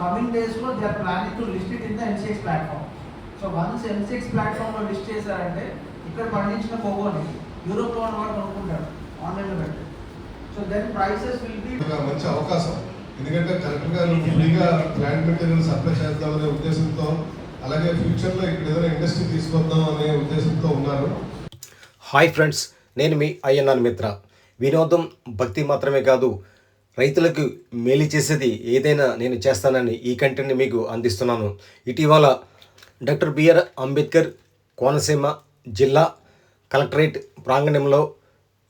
Coming డేస్లో they are planning to list it in the NCX platform so once NCX ప్లాట్ఫామ్లో list చేశారంటే ఇక్కడ పండించిన కొవ్వని యూరోప్లో ఉన్న వాడు కొనుక్కుంటాడు ఆన్లైన్లో పెట్టి so then prices will be మంచి అవకాశం. ఎందుకంటే కరెక్ట్గా నువ్వు ఫ్రీగా ప్లాంట్ మెటీరియల్ సప్లై చేద్దాం అనే ఉద్దేశంతో అలాగే ఫ్యూచర్లో ఇక్కడ ఏదైనా ఇండస్ట్రీ తీసుకొద్దాం అనే ఉద్దేశంతో ఉన్నారు. హాయ్ ఫ్రెండ్స్ నేను మీ అయ్యన్నాను మిత్ర. వినోదం భక్తి మాత్రమే కాదు రైతులకు మేలు చేసేది ఏదైనా నేను చేస్తానని ఈ కంటెంట్ని మీకు అందిస్తున్నాను. ఇటీవల డాక్టర్ బిఆర్ అంబేద్కర్ కోనసీమ జిల్లా కలెక్టరేట్ ప్రాంగణంలో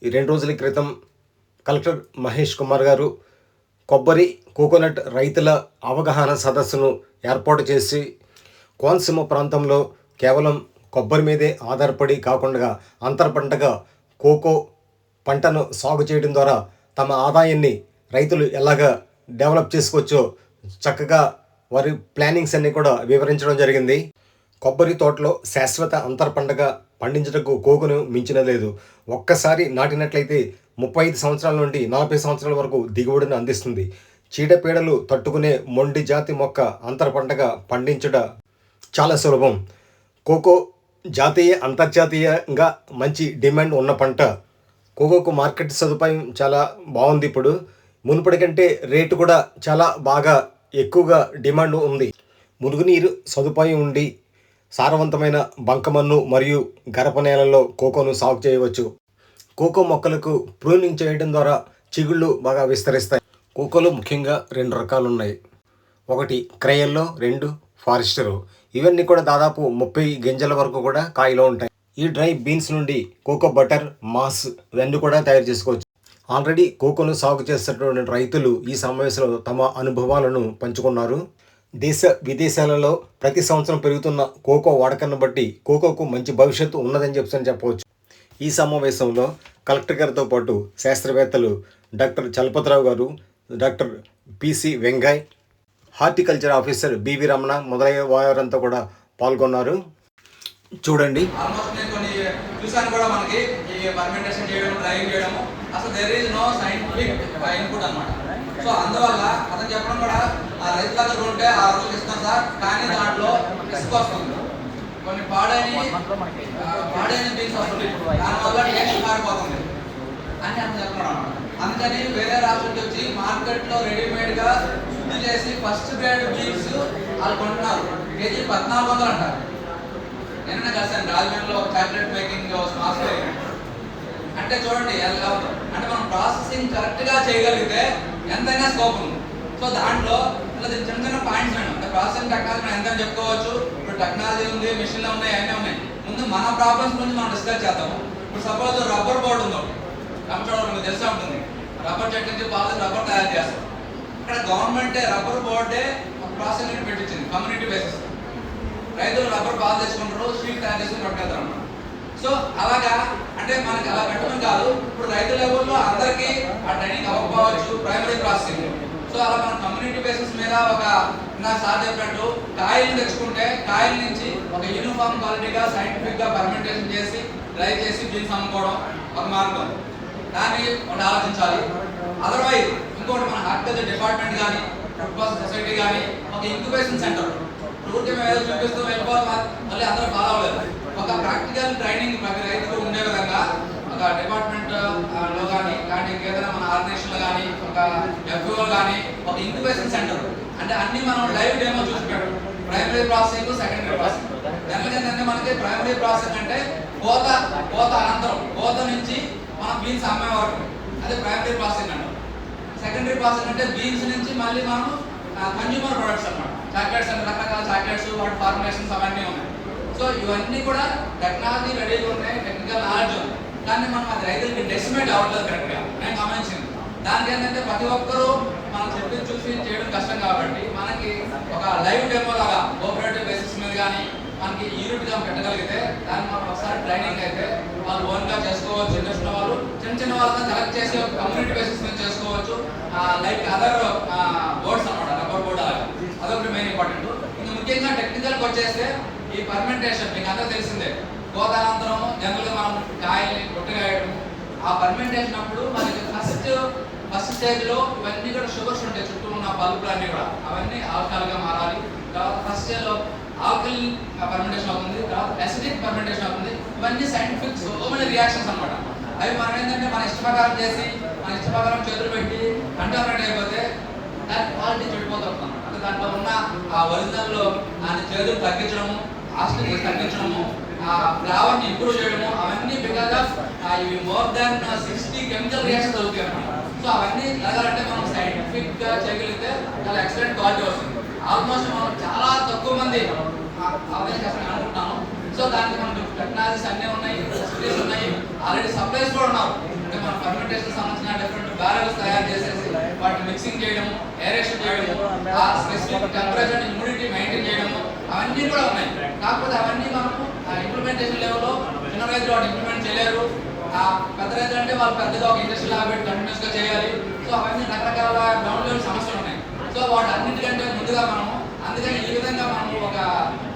ఈ రెండు రోజుల క్రితం కలెక్టర్ మహేష్ కుమార్ గారు కొబ్బరి కోకోనట్ రైతుల అవగాహన సదస్సును ఏర్పాటు చేసి కోనసీమ ప్రాంతంలో కేవలం కొబ్బరి మీదే ఆధారపడి కాకుండా అంతర పంటగా కోకో పంటను సాగు చేయడం ద్వారా తమ ఆదాయాన్ని రైతులు ఎలాగ డెవలప్ చేసుకోవచ్చో చక్కగా వారి ప్లానింగ్స్ అన్నీ కూడా వివరించడం జరిగింది. కొబ్బరి తోటలో శాశ్వత అంతర పంటగా పండించటకు కోకును మించిన లేదు. ఒక్కసారి నాటినట్లయితే ముప్పై ఐదు సంవత్సరాల నుండి నలభై సంవత్సరాల వరకు దిగుబడిని అందిస్తుంది. చీడపీడలు తట్టుకునే మొండి జాతి మొక్క అంతర పంటగా పండించుట చాలా సులభం. కోకో జాతీయ అంతర్జాతీయంగా మంచి డిమాండ్ ఉన్న పంట. కోకోకు మార్కెట్ సదుపాయం చాలా బాగుంది ఇప్పుడు. మునుపటి కంటే రేటు కూడా చాలా బాగా ఎక్కువగా డిమాండ్ ఉంది. మురుగునీరు సదుపాయం ఉండి సారవంతమైన బంకమన్ను మరియు గరప నేలల్లో కోకోను సాగు చేయవచ్చు. కోకో మొక్కలకు ప్రూనింగ్ చేయడం ద్వారా చిగుళ్ళు బాగా విస్తరిస్తాయి. కోకోలో ముఖ్యంగా రెండు రకాలు ఉన్నాయి ఒకటి క్రయల్లో రెండు ఫారెస్టరు. ఇవన్నీ కూడా దాదాపు ముప్పై గింజల వరకు కూడా కాయలో ఉంటాయి. ఈ డ్రై బీన్స్ నుండి కోకో బటర్ మాస్ ఇవన్నీ కూడా తయారు చేసుకోవచ్చు. ఆల్రెడీ కోకోను సాగు చేస్తున్నటువంటి రైతులు ఈ సమావేశంలో తమ అనుభవాలను పంచుకున్నారు. దేశ విదేశాలలో ప్రతి సంవత్సరం పెరుగుతున్న కోకో వాడకాన్ని బట్టి కోకోకు మంచి భవిష్యత్తు ఉన్నదని చెప్పని చెప్పవచ్చు. ఈ సమావేశంలో కలెక్టర్ గారితో పాటు శాస్త్రవేత్తలు doctor Chalapathirao garu doctor PC Vengai horticulture officer BV Ramana మొదలైన వారంతా కూడా పాల్గొన్నారు. చూడండి. చూసాను కూడా మనకి. ఈ చేయడం డ్రైవింగ్ చేయడము. అసలు there is no scientific input అన్నమాట. సో అందువల్ల అతను చెప్పడం కూడా ఆ రైతు దగ్గర ఉంటే ఆ రోజుకి ఇస్తాం సార్ కానీ దాంట్లో రిస్క్ వస్తుంది. కొన్ని పాడైన పాడైన బీన్స్ వస్తుంది. దానివల్ల టేస్ట్ మారిపోతుంది. అని అతను చెప్పడం అందుకని వేరే రాష్ట్రం వచ్చి మార్కెట్లో రెడీమేడ్గా శుద్ధి చేసి ఫస్ట్ గ్రేడ్ బీన్స్ వాళ్ళు కొంటున్నారు. కేజీ పద్నాలుగు వందలు అంటారు. నిన్న కలిసాను రాజమండ్రిలో ఒక చాక్లెట్ మేకింగ్ స్మాల్ అంటే చూడండి ఎలా అంటే మనం ప్రాసెసింగ్ కరెక్ట్గా చేయగలిగితే ఎంతైనా స్కోప్ ఉంది. సో దాంట్లో చిన్న చిన్న పాయింట్స్ ఉన్నాయి అంటే ప్రాసెసింగ్ టెక్నాలజీ మనం ఎంత చెప్పుకోవచ్చు. ఇప్పుడు టెక్నాలజీ ఉంది మిషన్లు ఉన్నాయి అన్నీ ఉన్నాయి. ముందు మన ప్రాబ్లమ్స్ గురించి మనం డిస్కస్ చేద్దాము. ఇప్పుడు సపోజ్ రబ్బర్ బోర్డు ఉంది ఒకటి కంప్యూటర్ మీకు తెలిసే ఉంటుంది. రబ్బర్ చెట్టు నుంచి బాగా రబ్బర్ తయారు చేస్తారు. ఇక్కడ గవర్నమెంట్ రబ్బర్ బోర్డే ఒక ప్రాసెస్ పెట్టించింది కమ్యూనిటీ బేసిస్ రైతులు రబ్బర్ బాగా తెచ్చుకుంటారు స్వీట్ తయారు చేసుకుని పట్టుకెళ్తారు సో అలాగా అంటే మనకి అలా పెట్టడం కాదు. ఇప్పుడు రైతు లెవెల్లో అందరికీ ఆ ట్రైనింగ్ అవ్వకపోవచ్చు ప్రైమరీ ప్రాసెసింగ్ సో అలా మనం కమ్యూనిటీ బేసిస్ మీద ఒక నా సార్ చెప్పినట్టు కాయలు తెచ్చుకుంటే కాయల నుంచి ఒక యూనిఫామ్ క్వాలిటీగా సైంటిఫిక్గా పర్మెంటేషన్ చేసి డ్రై చేసి జీన్స్ అమ్ముకోవడం ఒక మార్గం. దాన్ని మనం ఆలోచించాలి. అదర్వైజ్ ఇంకోటి మన హార్టికల్చర్ డిపార్ట్మెంట్ కానీ ఫుడ్ ప్రాసెస్ సొసైటీ కానీ ఒక ఇంక్యుబేషన్ సెంటర్ ఊరికే మేము ఏదో చూపిస్తూ వెళ్ళిపోవాలి మళ్ళీ అందరూ ఫాలో అవ్వలేదు. ఒక ప్రాక్టికల్ ట్రైనింగ్ ప్రతి రైతుకు ఉండే విధంగా ఒక డిపార్ట్మెంట్లో కానీ కానీ ఇంకేదైనా మన ఆర్గనైజేషన్లో కానీ ఒక ఎఫ్ఓ కానీ ఒక ఇంక్యుబేషన్ సెంటర్ అంటే అన్ని మనం లైవ్ డెమో చూసి ప్రైమరీ ప్రాసెసింగ్ సెకండరీ ప్రాసెసింగ్ జనరల్గా ఏంటంటే మనకి ప్రైమరీ ప్రాసెసింగ్ అంటే కోత కోత అనంతరం కోత నుంచి మనం బీన్స్ అమ్మే వరకు. అదే ప్రైమరీ ప్రాసెసింగ్ అంటాం. సెకండరీ ప్రాసెసింగ్ అంటే బీన్స్ నుంచి మళ్ళీ మనం కన్జ్యూమర్ ప్రొడక్ట్స్ అన్నమాట. చాక్లెట్స్ అంటే రకరకాల చాక్లెట్స్ వాటి ఫార్ములేషన్స్ అవన్నీ ఉన్నాయి. సో ఇవన్నీ కూడా టెక్నాలజీ రెడీగా ఉన్నాయి టెక్నికల్ నాలెడ్జ్ ఉంది. కానీ మనం అది రైతులకి డెసిమేట్ అవ్వట్లేదు కరెక్ట్గా నేను గమనించింది. దానికి ఏంటంటే ప్రతి ఒక్కరూ మనం చెప్పి చూసి చేయడం కష్టం కాబట్టి మనకి ఒక లైవ్ డెమో లాగా కోఆపరేటివ్ బేసిస్ మీద కానీ మనకి యూనిట్గా పెట్టగలిగితే దాన్ని మనం ఒకసారి ట్రైనింగ్ అయితే వాళ్ళు ఓన్గా చేసుకోవచ్చు. ఇంట్రెస్ట్ వాళ్ళు చిన్న చిన్న వాళ్ళని సెలెక్ట్ చేసి ఒక కమ్యూనిటీ బేసిస్ మీద చేసుకోవచ్చు. లైక్ అదర్ బోర్డ్స్ అన్నమాట రబ్బర్ బోర్డ్ అలాగా అదొకటి మెయిన్ ఇంపార్టెంట్ ఇంకా ముఖ్యంగా టెక్నికల్కి వచ్చేస్తే ఈ పర్మెంటేషన్ మీకు అందరూ తెలిసిందే. గోదానంతరం జనరల్గా మనం కాయల్ని కొట్టగాయడం ఆ పర్మెంటేషన్ అప్పుడు మనకి ఫస్ట్ ఫస్ట్ స్టేజ్లో ఇవన్నీ కూడా షుగర్స్ ఉంటాయి. చుట్టూ ఉన్న బల్బులు అన్నీ కూడా. అవన్నీ ఆల్కహాల్గా మారాలి. తర్వాత ఫస్ట్ స్టేజ్లో ఆల్కల్ పర్మెంటేషన్ అవుతుంది. తర్వాత అసిడిక్ పర్మెంటేషన్ అవుతుంది. ఇవన్నీ సైంటిఫిక్ సో మెనీ రియాక్షన్స్ అన్నమాట. అవి మనం ఏంటంటే మన ఇష్టప్రకారం చేసి మన ఇష్ట ప్రకారం చేతులు పెట్టి కంటామినేట్ అయిపోతే దాని క్వాలిటీ చెడిపోతుంది అంటే దాంట్లో ఉన్న ఆ ఒరిజినల్ దాని చేతులు తగ్గించడము ఆస్ట్రేలియా తగ్గించడము ఆ ఫ్లేవర్ని ఇంప్రూవ్ చేయడము అవన్నీ బికాస్ ఆఫ్ ఇవి more than sixty chemical reaction అవుతాయి అన్నమాట. సో అవన్నీ జరగాలంటే మనం సైంటిఫిక్గా చేయగలిగితే చాలా ఎక్సలెంట్ క్వాలిటీ వస్తుంది. ఆల్మోస్ట్ మనం చాలా తక్కువ మంది ఆర్గనైజ్ చేస్తామని అనుకుంటున్నాను సో దానికి మనకు టెక్నాలజీస్ అన్నీ ఉన్నాయి ఫెసిలిటీస్ ఉన్నాయి. ఆల్రెడీ సప్లైస్ కూడా ఉన్నాం. అంటే మన ఫర్మెంటేషన్ సంబంధించిన డిఫరెంట్ బ్యారల్స్ తయారు చేసేసి వాటిని మిక్సింగ్ చేయడము ఏరేషన్ చేయడము ఆ స్పెసిఫిక్ టెంపరేచర్ హ్యూమిడిటీ మెయింటైన్ చేయడము అవన్నీ కూడా ఉన్నాయి. కాకపోతే అవన్నీ మనకు ఇంప్లిమెంటేషన్ లెవెల్లో చిన్న రైతులు వాటి ఇంప్లిమెంట్ చేయలేరు. ఆ పెద్ద రైతులు అంటే వాళ్ళు పెద్దగా ఒక ఇండస్ట్రీ లాగా పెట్టి కంటిన్యూస్గా చేయాలి. సో అవన్నీ రకరకాల గ్రౌండ్ లెవెల్ సమస్యలు ఉన్నాయి. సో వాటి అన్నిటికంటే ముందుగా మనము అందుకని ఈ విధంగా మనము ఒక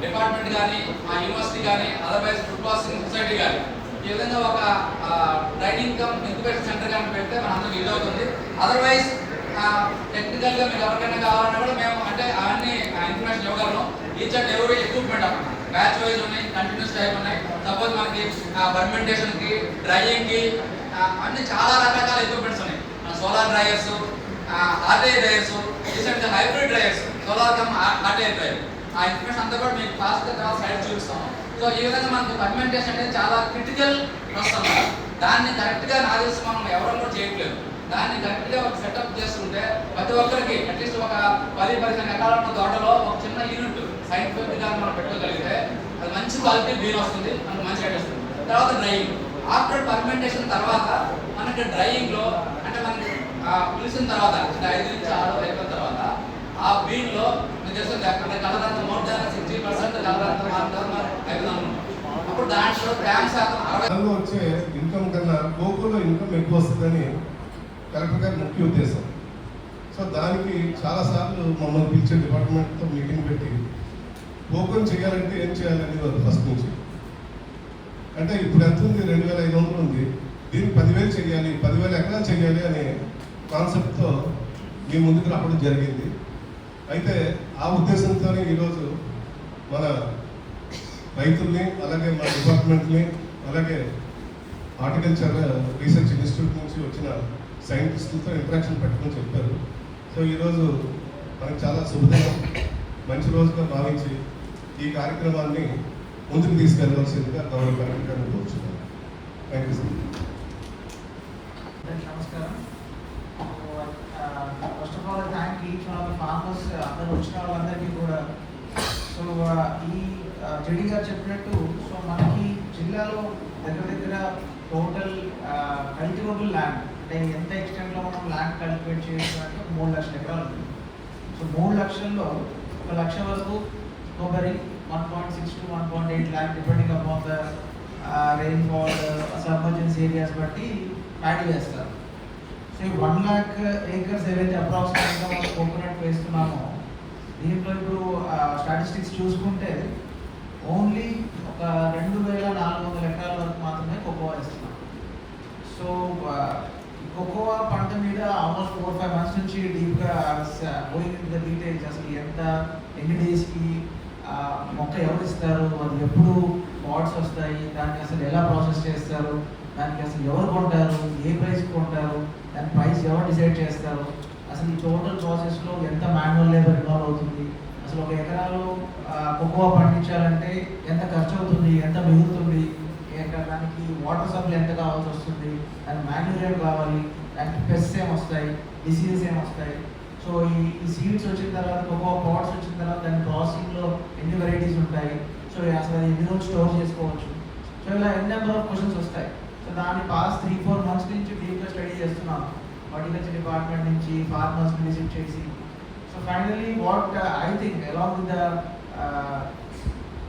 డిపార్ట్మెంట్ కానీ మా యూనివర్సిటీ కానీ అదర్వైజ్ ఫుడ్ ప్రాసెసింగ్ సొసైటీ కానీ ఈ విధంగా ఒక ట్రైనింగ్ కమ్ ఇంక్యుబేషన్ సెంటర్ కానీ పెడితే మన అందరికి యూజ్ అవుతుంది. అదర్వైజ్ టెక్నికల్గా మీకు ఎవరికైనా కావాలన్నా కూడా మేము అంటే అవన్నీ ఇన్ఫర్మేషన్ ఇవ్వగలను ఈచ్ అండ్ ఎవరీ ఎక్విప్మెంట్ అన్నమాట బ్యాచ్ వైజ్ ఉన్నాయి కంటిన్యూస్ టైప్ ఉన్నాయి. సపోజ్ మనకి ఆ కి డ్రైయింగ్కి అన్ని చాలా రకరకాల ఎక్విప్మెంట్స్ ఉన్నాయి. Solar dryers ఆర్డే dryers recent hybrid dryers solar cum ఆర్డే driver ఆ ఇన్ఫర్మేషన్ అంతా కూడా మీకు ఫాస్ట్ తర్వాత సైడ్ చూపిస్తాము సో ఈ విధంగా మనకు ఫర్మెంటేషన్ అనేది చాలా క్రిటికల్ ప్రాసెస్ దాన్ని కరెక్ట్గా నా తెలిసి మనం ఎవరు కూడా చేయట్లేదు. దాన్ని కరెక్ట్గా ఒక సెటప్ చేసుకుంటే ప్రతి ఒక్కరికి అట్లీస్ట్ ఒక పది పదిహేను ఎకరాల ఉన్న తోటలో ఒక చిన్న యూనిట్ సైంటిఫిక్గా మనం పెట్టుకోగలిగితే అది మంచి క్వాలిటీ బీన్ వస్తుంది మనకు మంచి రేట్ వస్తుంది. తర్వాత డ్రైయింగ్ ఆఫ్టర్ పర్మెంటేషన్ తర్వాత మనకి డ్రైయింగ్లో అంటే మనకి ఆ పులిసిన తర్వాత ఐదు నుంచి ఆరు అయిపోయిన తర్వాత ఆ బీన్లో మీకు తెలుసు అంటే కలర్ అంతా more than sixty percent colour అంతా అప్పుడు దాంట్లో ట్యాంక్ శాతం అరవై వచ్చే ఇన్కమ్ కన్నా కోకోలో ఇన్కమ్ ఎక్కువ వస్తుందని కలెక్టర్ గారి ముఖ్య ఉద్దేశం. సో దానికి చాలాసార్లు మమ్మల్ని పిలిచే డిపార్ట్మెంట్తో మీటింగ్ పెట్టి ఓపెన్ చేయాలంటే ఏం చేయాలనేది వాళ్ళు ఫస్ట్ నుంచి. అంటే ఇప్పుడు ఎంత ఉంది? రెండు వేల ఐదు వందలు ఉంది. దీన్ని పదివేలు చేయాలి పదివేల ఎకరాలు చేయాలి అనే కాన్సెప్ట్తో మీ ముందుకు రావడం జరిగింది. అయితే ఆ ఉద్దేశంతోనే ఈరోజు మన రైతుల్ని అలాగే మన డిపార్ట్మెంట్ని అలాగే హార్టికల్చర్ రీసెర్చ్ ఇన్స్టిట్యూట్ నుంచి వచ్చిన సైంటిస్టులతో ఇంటరాక్షన్ పెట్టుకుని చెప్పారు. సో ఈరోజు మనకు చాలా శుభదినం. మంచి రోజుగా భావించి ఈ కార్యక్రమాన్ని ముందుకు తీసుకెళ్ళవలసిందిగా గౌరవ కలెక్టర్ కోరుచున్నాను థ్యాంక్ యూ సార్ నమస్కారం. First of all thank each one of the farmers అందరు వచ్చిన వాళ్ళందరికీ కూడా. సో ఈ జడి గారు చెప్పినట్టు సో మనకి జిల్లాలో దగ్గర దగ్గర టోటల్ కల్టివబుల్ ల్యాండ్ అంటే ఎంత ఎక్స్టెంట్లో మనం ల్యాండ్ కల్టివేట్ చేయాలంటే మూడు లక్షల ఎకరాలు ఉంది. సో మూడు లక్షల్లో ఒక లక్ష వరకు కొబ్బరి one point six to one point eight lakh depending upon the rainfall submergency areas బట్టి ప్యాడీ వేస్తారు సో వన్ ల్యాక్ ఏకర్స్ ఏవైతే అప్రాక్సిమేట్గా మనం కోకోనట్ వేస్తున్నామో దీంట్లో ఇప్పుడు uh, స్టాటిస్టిక్స్ చూసుకుంటే ఓన్లీ ఒక రెండు వేల నాలుగు వందల ఎకరాల వరకు మాత్రమే కోకో వేస్తున్నాం. సో uh, కోకోవా పంట మీద ఆల్మోస్ట్ ఫోర్ ఫైవ్ మంత్స్ నుంచి డీప్గా గోయింగ్ ఇన్ ద డీటెయిల్స్ అసలు ఎంత ఎన్ని డేస్కి మొక్క ఎవరు ఇస్తారు అది ఎప్పుడు పాట్స్ వస్తాయి దాన్ని అసలు ఎలా ప్రాసెస్ చేస్తారు దానికి అసలు ఎవరు కొంటారు ఏ ప్రైస్ కొంటారు దాని ప్రైస్ ఎవరు డిసైడ్ చేస్తారు అసలు ఈ టోటల్ ప్రాసెస్లో ఎంత మాన్యువల్ లేబర్ ఇన్వాల్వ్ అవుతుంది అసలు ఒక ఎకరాలో కోకోవా పండించాలంటే ఎంత ఖర్చు అవుతుంది ఎంత మిగులుతుంది ఇంకా దానికి వాటర్ సప్లై ఎంత కావాల్సి వస్తుంది? దాని మాన్యూర్ కావాలి దానికి పెస్ట్ ఏం వస్తాయి డిసీజెస్ ఏం వస్తాయి? సో ఈ ఈ సీడ్స్ వచ్చిన తర్వాత కోకో పాట్స్ వచ్చిన తర్వాత దాని ప్రాసెసింగ్లో ఎన్ని వెరైటీస్ ఉంటాయి? సో అసలు అది ఎన్ని రోజులు స్టోర్ చేసుకోవచ్చు? సో ఇలా ఎన్ని నెంబర్ ఆఫ్ క్వశ్చన్స్ వస్తాయి. సో దాన్ని పాస్ త్రీ ఫోర్ మంత్స్ నుంచి డీప్గా స్టడీ చేస్తున్నాను. హార్టికల్చర్ డిపార్ట్మెంట్ నుంచి ఫార్మర్స్ విజిట్ చేసి. So finally what I think along with the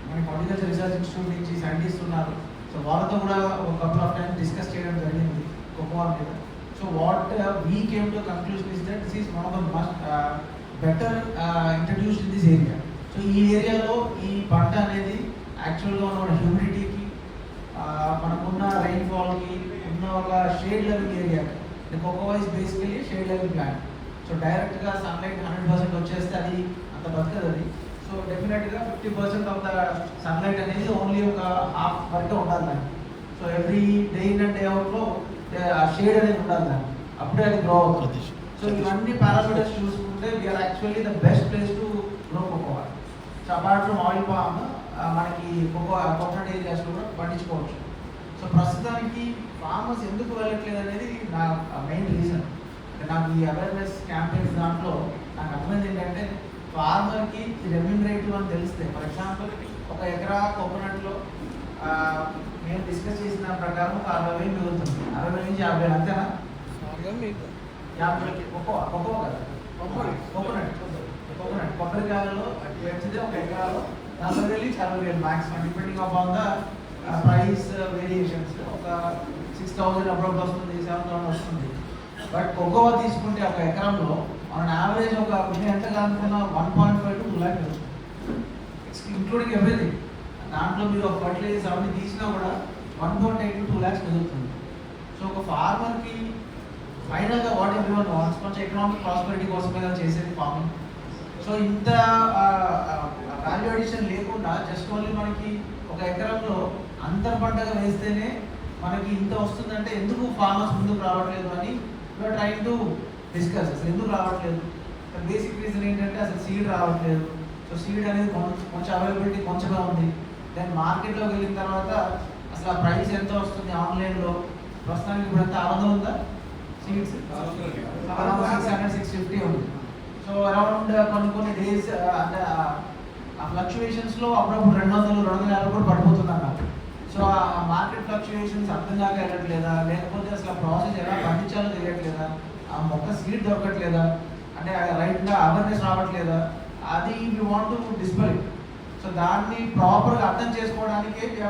మనకి హార్టికల్చర్ రీసెర్చ్ ఇన్స్టిట్యూట్ నుంచి సైంటిస్ట్ ఉన్నారు. సో వాళ్ళతో కూడా ఒక కపుల్ ఆఫ్ టైమ్స్ డిస్కస్ చేయడం జరిగింది. కోకోవా మీద. So what we came to conclusion is that this is one of the must better introduced in this area so ఈ ఏరియాలో ఈ పంట అనేది యాక్చువల్గా ఉన్న హ్యూమిడిటీకి మనకున్న రైన్ఫాల్కి ఉన్న ఒక shade level area the cocoa is basically shade level plant so డైరెక్ట్గా సన్లైట్ హండ్రెడ్ పర్సెంట్ వచ్చేస్తే అది అంత బతకదు అది. సో డెఫినెట్గా fifty percent of the sunlight అనేది ఓన్లీ ఒక హాఫ్ వరకే ఉండాలి దానికి. So every day in and day అవుట్లో ఆ షేడ్ అనేది ఉండాలి దానికి. అప్పుడే అది గ్రో అవుతుంది. సో ఇవన్నీ పారామీటర్స్ చూసుకుంటే we are actually the best place to grow cocoa so apart from oil palm మనకి కోకో కోకోనట్ ఏరియాస్ కూడా పండించుకోవచ్చు. సో ప్రస్తుతానికి ఫార్మర్స్ ఎందుకు వెళ్ళట్లేదు అనేది నా మెయిన్ రీజన్ నాకు ఈ అవేర్నెస్ క్యాంపెయిన్స్ దాంట్లో నాకు అర్థమైంది ఏంటంటే ఫార్మర్కి రెమ్యూనరేటివ్ అని తెలిస్తే ఫర్ ఎగ్జాంపుల్ ఒక ఎకరా కోకోనట్లో నేను డిస్కస్ చేసిన ప్రకారం ఒక అరవై వేలు మిగులుతుంది. అరవై నుంచి యాభై వేలు అంతేనా? యాభై ఒక్కో ఒక్కో కదా? కోకోనట్. కోకోనట్ కొబ్బరికాయలో పెంచితే ఒక ఎకరాలో నలభై వేలు నుంచి అరవై వేలు maximum depending upon the price variations ఒక సిక్స్ థౌసండ్ అప్రోడ్ వస్తుంది సెవెన్ థౌసండ్ వస్తుంది. బట్ కోకోవా తీసుకుంటే ఒక ఎకరంలో మన యావరేజ్ ఒక మీరు ఎంత కానుకున్నా one point five to two lakh including everything దాంట్లో మీరు ఒక ఫర్టిలైజర్స్ అవన్నీ తీసినా కూడా one point eight to two lakhs మిగులుతుంది సో ఒక ఫార్మర్కి ఫైనల్గా వాట్ ఎవరి వన్ వాన్స్ కొంచెం ఎకనామిక్ ప్రాస్పెరిటీ కోసమే చేసేది ఫార్మింగ్ సో ఇంత వాల్యూ అడిషన్ లేకుండా జస్ట్ ఓన్లీ మనకి ఒక ఎకరంలో అంతర్ పంటగా వేస్తేనే మనకి ఇంత వస్తుందంటే ఎందుకు ఫార్మర్స్ ముందుకు రావట్లేదు అని యూఆర్ ట్రైన్ టు డిస్కస్. అసలు ఎందుకు రావట్లేదు? బేసిక్ రీజన్ ఏంటంటే అసలు సీడ్ రావట్లేదు. సో సీడ్ అనేది కొంచెం అవైలబిలిటీ కొంచెమే ఉంది. దెన్ మార్కెట్లోకి వెళ్ళిన తర్వాత అసలు ఆ ప్రైస్ ఎంత వస్తుంది ఆన్లైన్లో? ప్రస్తుతానికి ఇప్పుడు ఎంత ఆరు వందలు ఉందా. Seeds six hundred six fifty ఉంది. సో అరౌండ్ కొన్ని కొన్ని డేస్ అంటే ఆ- ఆ ఫ్లక్చుయేషన్స్లో అప్పుడప్పుడు రెండు వందలు రెండు వందల యాభై కూడా పడిపోతుంది అన్నారు సో ఆ మార్కెట్ ఫ్లక్చుయేషన్స్ అర్థం కాక వెళ్ళట్లేదా? లేకపోతే అసలు ఆ ప్రాసెస్ ఎలా పండించాలో తెలియట్లేదా? ఆ మొక్క సీడ్ దొరకట్లేదా? అంటే రైట్గా అవేర్నెస్ రావట్లేదా? అది we want to display so దాన్ని ప్రాపర్గా అర్థం చేసుకోవడానికే we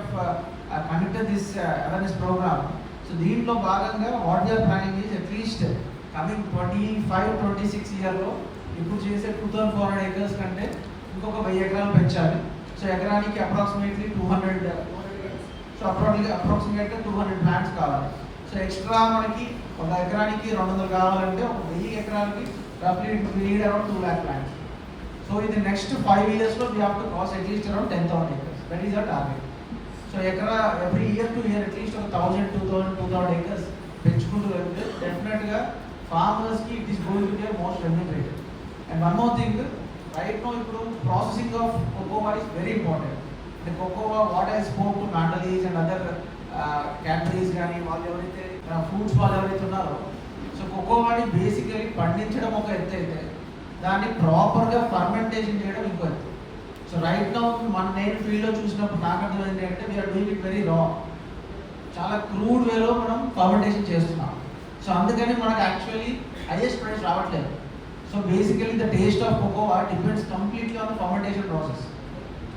conducted this awareness program so దీంట్లో భాగంగా what you are planning is at least coming twenty five twenty six ఇయర్లో ఇప్పుడు చేసే two thousand four hundred acres కంటే ఇంకొక వెయ్యి ఎకరాలు పెంచాలి. సో ఎకరానికి approximately two hundred so approximate అప్రాక్సిమేట్గా టూ హండ్రెడ్ ప్లాంట్స్ కావాలి. ఎక్స్ట్రా మనకి ఒక ఎకరానికి రెండు వందలు కావాలంటే ఒక వెయ్యి ఎకరానికి రఫ్లీ need around two lakh plants so ఇది నెక్స్ట్ ఫైవ్ ఇయర్స్లో we have to cross at least around ten thousand acres that is a target so ఎకరా every year to year at least ఒక thousand two thousand two thousand acres పెంచుకుంటూ వెళ్తే డెఫినెట్గా ఫార్మర్స్కి it is going to be most remunerated and one more thing right now ఇప్పుడు processing of cocoa is very important అంటే cocoa what I spoke to Mondelez and other క్యాటరీస్ కానీ వాళ్ళు ఎవరైతే fruits వాళ్ళు ఎవరైతే ఉన్నారో సో కోకోవాని బేసికలీ పండించడం ఒక ఎత్తు అయితే దాన్ని ప్రాపర్గా ఫర్మెంటేషన్ చేయడం ఇంకో ఎత్తు. సో రైట్ నౌ మన నేను ఫీల్డ్లో చూసినప్పుడు నాకు అర్థమైంది ఏంటంటే వీఆర్ డూయింగ్ ఇట్ వెరీ రా చాలా క్రూడ్ వేలో మనం ఫర్మెంటేషన్ చేస్తున్నాం. సో అందుకని మనకు యాక్చువల్లీ హైయెస్ట్ ప్రైస్ రావట్లేదు. So basically the taste of cocoa depends completely on the fermentation process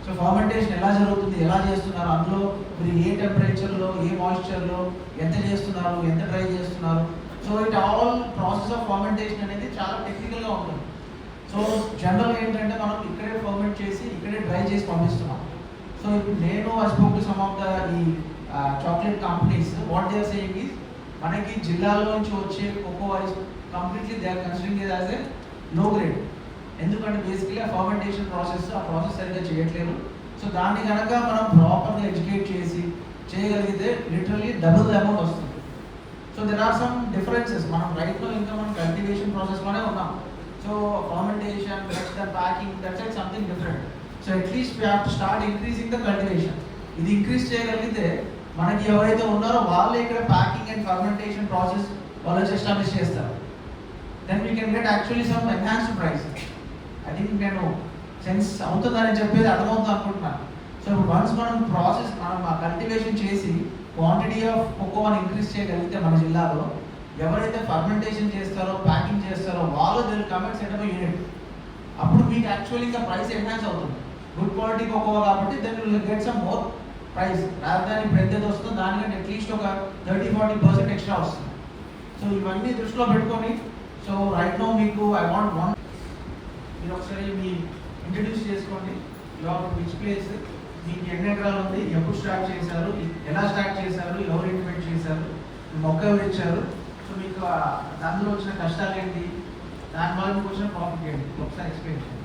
so fermentation ఎలా జరుగుతుంది? ఎలా చేస్తున్నారు? అందులో మీరు ఏ టెంపరేచర్లో ఏ మాయిశ్చర్లో ఎంత చేస్తున్నారు? ఎంత డ్రై చేస్తున్నారు? So it all process of fermentation అనేది చాలా టెక్నికల్గా ఉంటుంది. సో జనరల్ ఏంటంటే మనం ఇక్కడే ఫర్మెంట్ చేసి ఇక్కడే డ్రై చేసి పంపిస్తున్నాం. సో ఇప్పుడు నేను I spoke to some of the ఈ chocolate companies what they are saying is మనకి జిల్లాలో నుంచి వచ్చే cocoa is completely they are considering it as a low grade ఎందుకంటే బేసిక్గా ఆ ఫర్మెంటేషన్ ప్రాసెస్ ఆ ప్రాసెస్ సరిగ్గా చేయట్లేదు. సో దాన్ని కనుక మనం ప్రాపర్గా ఎడ్యుకేట్ చేసి చేయగలిగితే లిటరలీ డబుల్ ద అమౌంట్ వస్తుంది. So there are some differences మనం రైట్లో ఇంకా మనం కల్టివేషన్ ప్రాసెస్లోనే ఉన్నాం. So fermentation next the packing that's like something different so at least we have to start increasing the cultivation ఇది ఇంక్రీజ్ చేయగలిగితే మనకి ఎవరైతే ఉన్నారో వాళ్ళే ఇక్కడ ప్యాకింగ్ అండ్ ఫర్మెంటేషన్ ప్రాసెస్ వాళ్ళు ఎస్టాబ్లిష్ చేస్తారు. Then we can get actually some enhanced price I think నేను సెన్స్ అవుతుందని చెప్పేది అర్థమవుతుంది అనుకుంటున్నాను సో ఇప్పుడు వన్స్ మనం ప్రాసెస్ మనం ఆ కల్టివేషన్ చేసి క్వాంటిటీ ఆఫ్ కోకోవాని ఇంక్రీజ్ చేయగలిగితే మన జిల్లాలో ఎవరైతే ఫర్మెంటేషన్ చేస్తారో ప్యాకింగ్ చేస్తారో వాళ్ళు దీని కమెంట్స్ సెట్ యూనిట్ అప్పుడు మీకు యాక్చువల్లీ ఇంకా ప్రైస్ ఎన్హాన్స్ అవుతుంది. గుడ్ క్వాలిటీ కోకోవా కాబట్టి then will get some more price రాజధాని ఇప్పుడు ఎంత వస్తుందో దానికంటే అట్లీస్ట్ ఒక థర్టీ ఫార్టీ పర్సెంట్ ఎక్స్ట్రా వస్తుంది. సో ఇవన్నీ దృష్టిలో పెట్టుకొని సో రైట్ నో మీకు ఐ వాంట్ వన్ మీరు ఒకసారి మీ ఇంట్రడ్యూస్ చేసుకోండి. యువర్ విచ్ ప్లేస్ మీకు ఎన్ని ఎకరాలు ఉంది? ఎప్పుడు స్టార్ట్ చేశారు? ఎలా స్టార్ట్ చేశారు? ఎవరు ఇంటిమేట్ చేశారు? మొక్క ఎవరు ఇచ్చారు? సో మీకు దానిలో వచ్చిన కష్టాలు ఏంటి దానివల్ల మీకు వచ్చిన ప్రాఫిట్ ఏంటి? ఒకసారి ఎక్స్ప్లెయిన్ చేయండి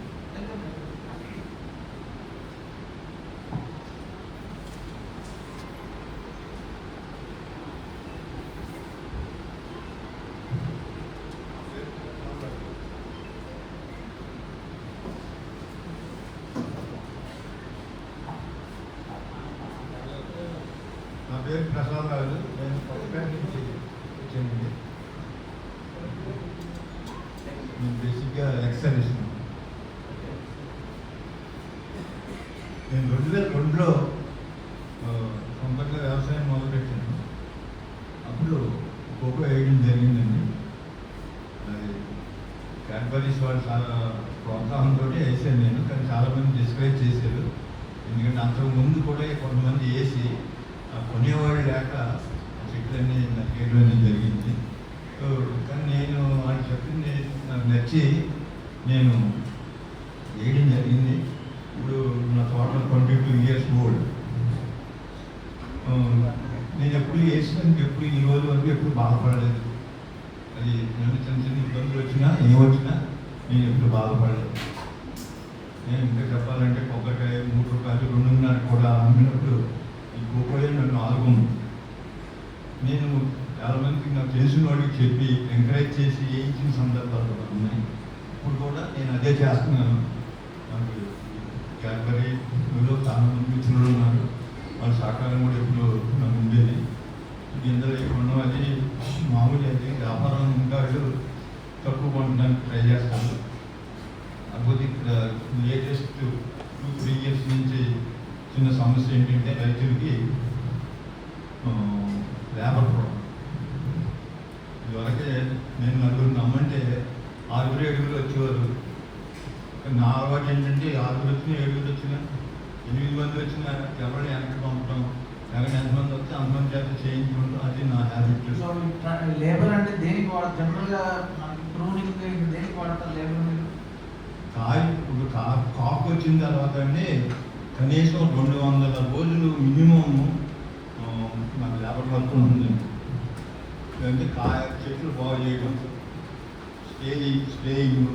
నా పేరు ప్రసాద్ రాజు నేను కొత్తపేట నుంచి వచ్చానండి నేను బేసిక్గా నేను రెండు వేల రెండులో సొంతంగా వ్యవసాయం మొదలుపెట్టాను. అప్పుడు కోకో వేయడం జరిగిందండి. అది క్యాడ్బరీస్ వాళ్ళు చాలా ప్రోత్సాహంతో వేసాను నేను కానీ చాలామంది డిస్కరేజ్ చేశారు. ఎందుకంటే అంతకు ముందు కూడా కొంతమంది వేసి ఆ కొనేవాళ్ళు లేక చెట్లన్నీ నరికేయడం అనేది జరిగింది సో కానీ నేను వాళ్ళు చెప్పింది నాకు నచ్చి నేను వేయడం జరిగింది. ఇప్పుడు నా తోట ట్వంటీ టూ ఇయర్స్ ఓల్డ్ నేను ఎప్పుడు వేసినందుకు ఎప్పుడు ఈ రోజు వరకు ఎప్పుడు బాధపడలేదు. అది నన్ను చిన్న చిన్న ఇబ్బందులు వచ్చినా ఏం వచ్చినా నేను ఎప్పుడు బాధపడలేదు. నేను ఇంకా చెప్పాలంటే కొబ్బరికాయ మూడు రూపాయలు రెండున్నర కూడా అమ్మినప్పుడు ఈ కోకోయే నన్ను ఆదుకుంది నేను చాలా మందికి నాకు తెలిసిన వాడికి చెప్పి ఎంకరేజ్ చేసి వేయించిన సందర్భాలు కూడా ఉన్నాయి ఇప్పుడు కూడా నేను అదే చేస్తున్నాను నాకు క్యాడ్బరీ ఇందులో చాలా మంది మిత్రులు ఉన్నారు వాళ్ళ సహకారం కూడా ఎప్పుడు నాకు ఉండేది ఇందులో ఇప్పుడు అది మామూలు అది వ్యాపారం ఇంకా తక్కువ కొనడానికి ట్రై చేస్తాను కాకపోతే ఇక్కడ లేటెస్ట్ టూ త్రీ ఇయర్స్ నుంచి చిన్న సమస్య ఏంటంటే రైతులకి లేబర్ ప్రాబ్లం ఇదివరకే నేను నలుగురు నమ్మంటే ఆరుగురు ఏడుగురు వచ్చేవారు కానీ నా అలవాటు ఏంటంటే వచ్చినా ఏడుగురు వచ్చినా ఎనిమిది మంది వచ్చినా ఎవరిని వెనక్కి పంపడం ఎంతమంది వస్తే అంతమంది చేత చేయించుకుంటాం అది నా హ్యాబిట్ సో లేబర్ అంటే దేనికి వాడతారు జనరల్గా ప్రూనింగ్ దేనికి వాడతారు లేబర్ కాయ ఇప్పుడు కా కాపు వచ్చిన తర్వాత అండి కనీసం రెండు వందల రోజులు మినిమం నాకు లేబర్ వర్క్ ఉంటుంది అంటే కాయ చెట్లు బాగు చేయడం స్టేయింగ్ స్టేయింగ్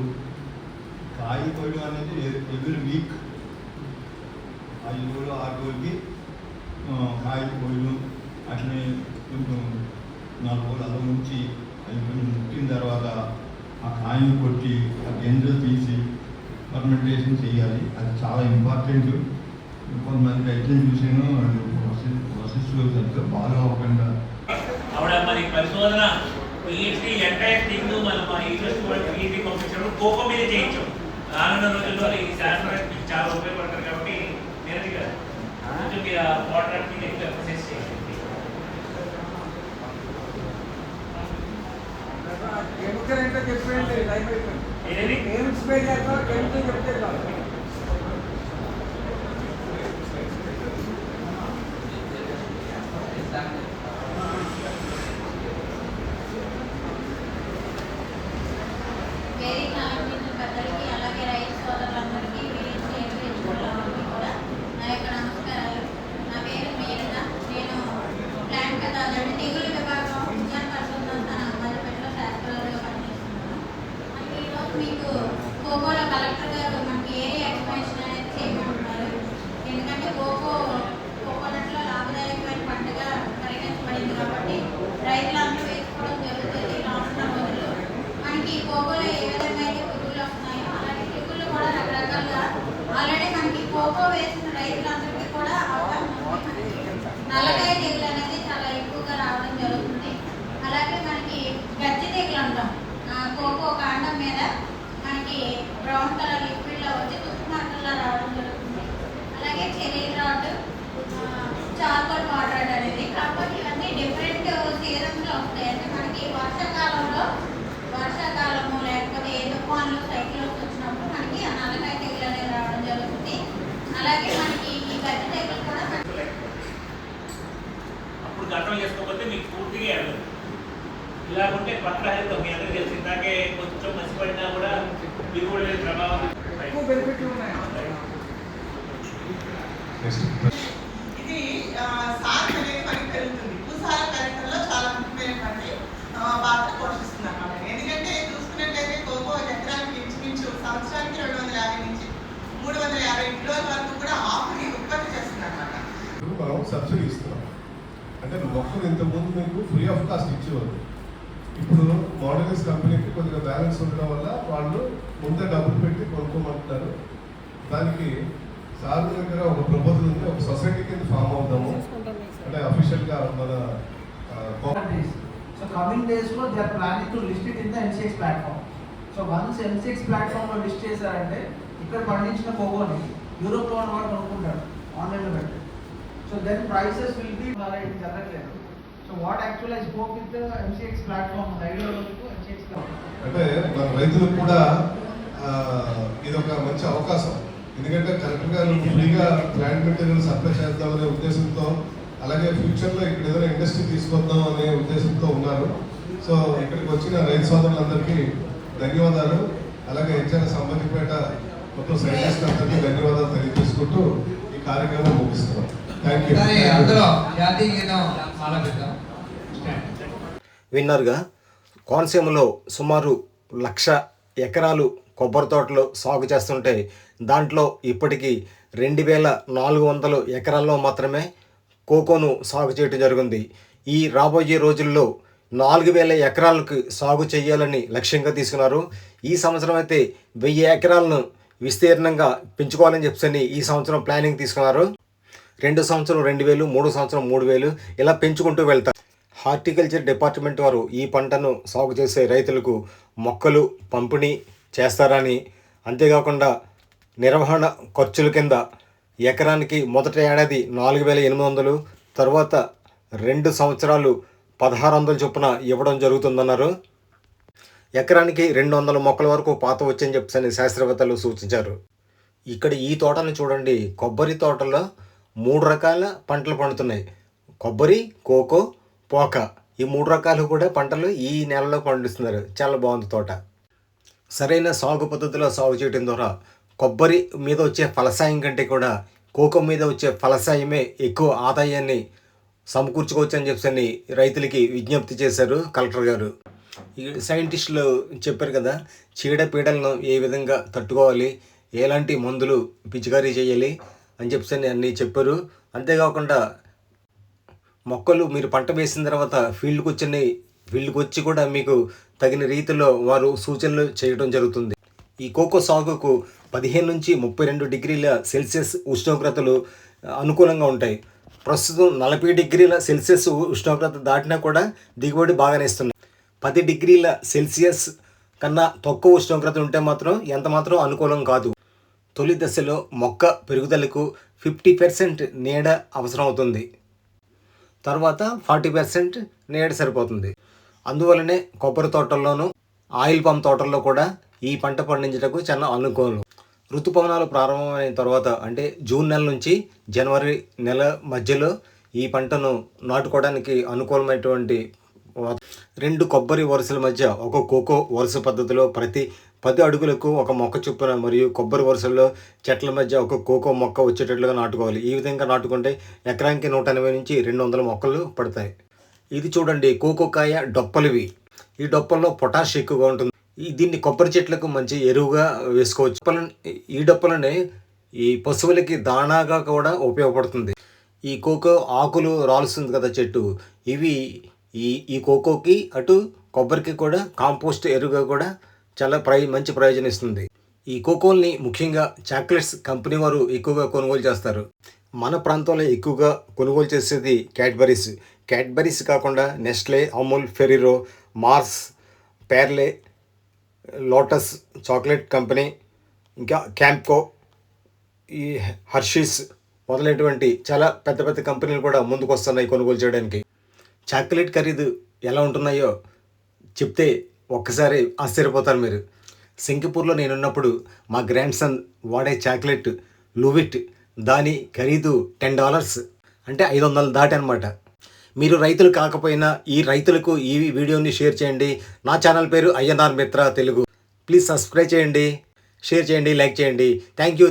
కాయ కోయడం అనేది ఎవ్రీ వీక్ ఐదు రోజులు ఆరు రోజులకి కాయలు కాయ అట్లనే కొంచెం నాలుగు రోజులు అలా ఉంచి అది కొంచెం ముట్టిన తర్వాత ఆ కాయలు కొట్టి ఆ గింజలు తీసి ఫర్మెంటేషన్ చేయాలి. అది చాలా ఇంపార్టెంట్. కొంతమంది రైతులు చూసాను వాళ్ళు వసి- వశిష్ఠులు సరిగ్గా బాగా అవ్వకుండా ఆవిడ మరి పరిశోధన పిహెచ్డి ఎంటైర్ థింగ్ మనం మా యూనివర్సిటీ వాళ్ళు పిహెచ్డి పంపించడం కోపం మీద చేయించాం. రానున్న రోజుల్లో ఈ శాస్త్రానికి చాలా ఉపయోగపడతారు కొంచెం మీరు ఆ వాటర్ మీద ఎక్కువ ఎంఫసైజ్ చేయండి కెమికల్ ఏంటో చెప్పండి టైం అయిపోయింది ఏది? ఏం స్ప్రే చేస్తారో కెమికల్ చెప్తే చాలు. ఇంతకుముందు మీకు ఫ్రీ ఆఫ్ కాస్ట్ ఇచ్చేవారు ఇప్పుడు మోడలిస్ కంపెనీకి కొద్దిగా బ్యాలెన్స్ ఉండడం వల్ల వాళ్ళు ముందే డబ్బులు పెట్టి కొనుక్కోమంటున్నారు. దానికి సార్ దగ్గర ఒక ప్రపోజల్ ఉంది. ఒక సొసైటీ కింద ఫామ్ అవుతాము అంటే అఫీషియల్గా మన ఆ, కో- countries. So coming days లో they are planning to list it in the NCX platform. So once NCX platform లో లిస్ట్ చేశారంటే ఇక్కడ పండించిన కోకోని యూరోప్లో ఉన్న వాడు కొనుక్కుంటాడు ఆన్లైన్లో పెట్టి so then prices will be జరగట్లేదు. So what actual I spoke with MCX platform అంటే మన రైతులకు కూడా ఇది ఒక మంచి అవకాశం. ఎందుకంటే కరెక్ట్గా గారు ఫ్రీగా ప్లాంట్ మెటీరియల్ సప్లై చేద్దామనే ఉద్దేశంతో అలాగే ఫ్యూచర్లో ఇక్కడ ఏదైనా ఇండస్ట్రీ తీసుకొద్దాం అనే ఉద్దేశంతో ఉన్నారు. సో ఇక్కడికి వచ్చిన రైతు సోదరులందరికీ ధన్యవాదాలు. అలాగే హెచ్ఆర్ సంబంధిపేట మొత్తం సైంటిస్ట్ అందరికీ ధన్యవాదాలు తెలియజేసుకుంటూ ఈ కార్యక్రమం ముగిస్తున్నాం. అందులో జాతీయ గీతం ఆలపిద్దాం. విన్నర్గా కోనసీమలో సుమారు లక్ష ఎకరాలు కొబ్బరి తోటలు సాగు చేస్తుంటే దాంట్లో ఇప్పటికీ రెండు వేల నాలుగు వందల ఎకరాల్లో మాత్రమే కోకోను సాగు చేయడం జరిగింది. ఈ రాబోయే రోజుల్లో నాలుగు వేల ఎకరాలకు సాగు చేయాలని లక్ష్యంగా తీసుకున్నారు. ఈ సంవత్సరం అయితే వెయ్యి ఎకరాలను విస్తీర్ణంగా పెంచుకోవాలని చెప్పని ఈ సంవత్సరం ప్లానింగ్ తీసుకున్నారు. రెండు సంవత్సరం రెండు వేలు మూడు సంవత్సరం మూడు వేలు ఇలా పెంచుకుంటూ వెళ్తారు. హార్టికల్చర్ డిపార్ట్మెంట్ వారు ఈ పంటను సాగు చేసే రైతులకు మొక్కలు పంపిణీ చేస్తారని అంతేకాకుండా నిర్వహణ ఖర్చుల కింద ఎకరానికి మొదటి ఏడాది నాలుగు వేల ఎనిమిది వందలు తర్వాత రెండు సంవత్సరాలు పదహారు వందల చొప్పున ఇవ్వడం జరుగుతుందన్నారు. ఎకరానికి రెండు వందల మొక్కల వరకు పాత వచ్చని చెప్పని శాస్త్రవేత్తలు సూచించారు. ఇక్కడ ఈ తోటను చూడండి కొబ్బరి తోటలో మూడు రకాల పంటలు పండుతున్నాయి. కొబ్బరి కోకో పోక. ఈ మూడు రకాలు కూడా పంటలు ఈ నెలలో పండిస్తున్నారు. చాలా బాగుంది తోట. సరైన సాగు పద్ధతిలో సాగు చేయడం ద్వారా కొబ్బరి మీద వచ్చే ఫలసాయం కంటే కూడా కోకో మీద వచ్చే ఫలసాయమే ఎక్కువ ఆదాయాన్ని సమకూర్చుకోవచ్చు అని చెప్పని రైతులకి విజ్ఞప్తి చేశారు కలెక్టర్ గారు. ఈ సైంటిస్టులు చెప్పారు కదా చీడపీడలను ఏ విధంగా తట్టుకోవాలి ఎలాంటి మందులు పిచికారీ చేయాలి అని చెప్పని అన్నీ చెప్పారు. అంతేకాకుండా మొక్కలు మీరు పంట వేసిన తర్వాత ఫీల్డ్కి వచ్చి ఫీల్డ్కి వచ్చి కూడా మీకు తగిన రీతిలో వారు సూచనలు చేయడం జరుగుతుంది. ఈ కోకో సాగుకు పదిహేను నుంచి ముప్పై రెండు డిగ్రీల సెల్సియస్ ఉష్ణోగ్రతలు అనుకూలంగా ఉంటాయి. ప్రస్తుతం నలభై డిగ్రీల సెల్సియస్ ఉష్ణోగ్రత దాటినా కూడా దిగుబడి బాగానే ఇస్తుంది. పది డిగ్రీల సెల్సియస్ కన్నా తక్కువ ఉష్ణోగ్రత ఉంటే మాత్రం ఎంత మాత్రం అనుకూలం కాదు. తొలి దశలో మొక్క పెరుగుదలకు ఫిఫ్టీ పర్సెంట్ నీడ అవసరం అవుతుంది తర్వాత ఫార్టీ పర్సెంట్ నీడ సరిపోతుంది. అందువలనే కొబ్బరి తోటల్లోనూ ఆయిల్ పంప్ తోటల్లో కూడా ఈ పంట పండించటకు చాలా అనుకూలం. ఋతుపవనాలు ప్రారంభమైన తర్వాత అంటే జూన్ నెల నుంచి జనవరి నెల మధ్యలో ఈ పంటను నాటుకోవడానికి అనుకూలమైనటువంటి రెండు కొబ్బరి వరుసల మధ్య ఒక కోకో వరుస పద్ధతిలో ప్రతి పది అడుగులకు ఒక మొక్క చొప్పున మరియు కొబ్బరి వరుసల్లో చెట్ల మధ్య ఒక కోకో మొక్క వచ్చేటట్లుగా నాటుకోవాలి. ఈ విధంగా నాటుకుంటే ఎకరానికి నూట ఎనభై నుంచి రెండు వందల మొక్కలు పడతాయి. ఇది చూడండి కోకోకాయ డొప్పలివి. ఈ డొప్పల్లో పొటాష్ ఎక్కువగా ఉంటుంది. ఈ దీన్ని కొబ్బరి చెట్లకు మంచి ఎరువుగా వేసుకోవచ్చు. ఈ డొప్పలని ఈ పశువులకి దానాగా కూడా ఉపయోగపడుతుంది. ఈ కోకో ఆకులు రాలుస్తుంది కదా చెట్టు. ఇవి ఈ ఈ కోకోకి అటు కొబ్బరికి కూడా కాంపోస్ట్ ఎరువుగా కూడా చాలా ప్రయ మంచి ప్రయోజనం ఇస్తుంది ఈ కోకోల్ని ముఖ్యంగా చాక్లెట్స్ కంపెనీ వారు ఎక్కువగా కొనుగోలు చేస్తారు. మన ప్రాంతంలో ఎక్కువగా కొనుగోలు చేసేది క్యాడ్బరీస్. క్యాడ్బరీస్ కాకుండా Nestle Amul Ferrero Mars Parle Lotus chocolate company ఇంకా క్యాంప్కో ఈ హర్షీస్ మొదలైనటువంటి చాలా పెద్ద పెద్ద కంపెనీలు కూడా ముందుకు వస్తున్నాయి కొనుగోలు చేయడానికి. చాక్లెట్ ఖరీదు ఎలా ఉంటున్నాయో చెప్తే ఒక్కసారి ఆశ్చర్యపోతారు మీరు. సింగపూర్లో నేనున్నప్పుడు మా గ్రాండ్ సన్ వాడే చాక్లెట్ లూవిట్ దాని ఖరీదు టెన్ డాలర్స్. అంటే ఐదు వందలు దాటి అనమాట మీరు రైతులు కాకపోయినా ఈ రైతులకు ఈ వీడియోని షేర్ చేయండి. నా ఛానల్ పేరు అయ్యనార్ మిత్ర తెలుగు. ప్లీజ్ సబ్స్క్రైబ్ చేయండి షేర్ చేయండి లైక్ చేయండి. Thank you